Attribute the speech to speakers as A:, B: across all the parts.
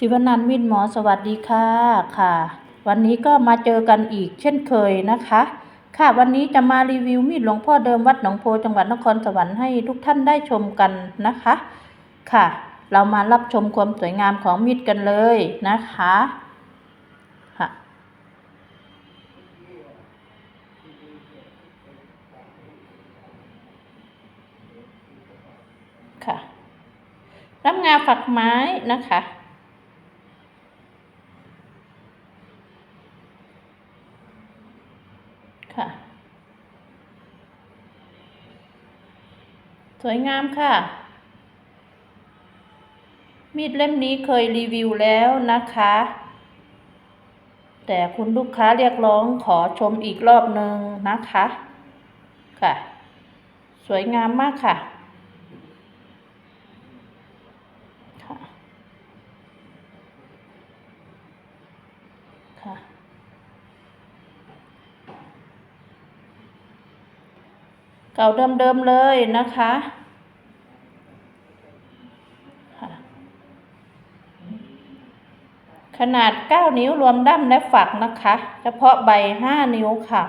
A: ศิวนันท์มิตรหมอสวัสดีค่ะค่ะ วันนี้ก็มาเจอกันอีกเช่นเคยนะคะ ค่ะวันนี้จะมารีวิวมีดหลวงพ่อเดิมวัดหนองโพจังหวัดนครสวรรค์ให้ทุกท่านได้ชมกันนะคะ ค่ะ เรามารับชมความสวยงามของมีดกันเลยนะคะค่ะค่ะรับงาฝักไม้นะคะ ค่ะ สวยงามค่ะ มีดเล่มนี้เคยรีวิวแล้วนะคะ แต่คุณลูกค้าเรียกร้องขอชมอีกรอบหนึ่งนะคะ ค่ะ สวยงามมากค่ะค่ะ ค่ะ เก่าเดิมๆเลยนะคะขนาด 9 นิ้วรวมด้ามและฝักนะคะ เฉพาะใบ 5 นิ้วค่ะ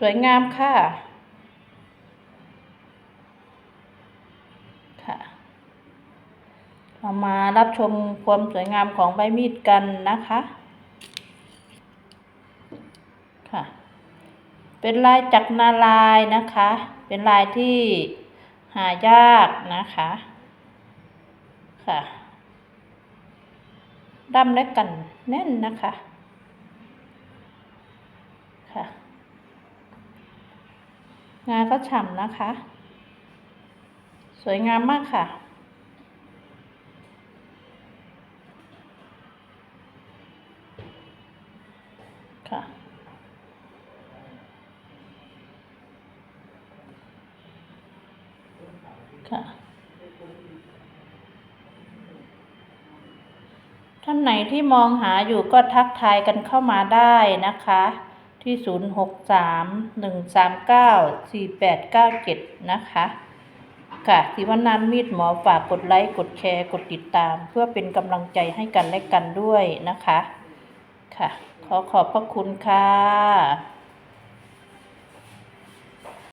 A: สวยงามค่ะ ค่ะ เรามารับชมความสวยงามของใบมีดกันนะคะ ค่ะ เป็นลายจักรนาลายนะคะ เป็นลายที่หายากนะคะ ค่ะดำและกันแน่นนะคะ ค่ะ งานก็ฉ่ำนะคะ สวยงามมากค่ะค่ะ ค่ะ ท่านไหนที่มองหาอยู่ก็ทักทายกันเข้ามาได้นะคะ ที่ 0631394897 นะคะค่ะสิวนันท์มีดหมอฝากกดไลค์ กดแชร์ กดติดตาม เพื่อเป็นกำลังใจให้กันและกันด้วยนะคะ ค่ะ ขอขอบพระคุณค่ะ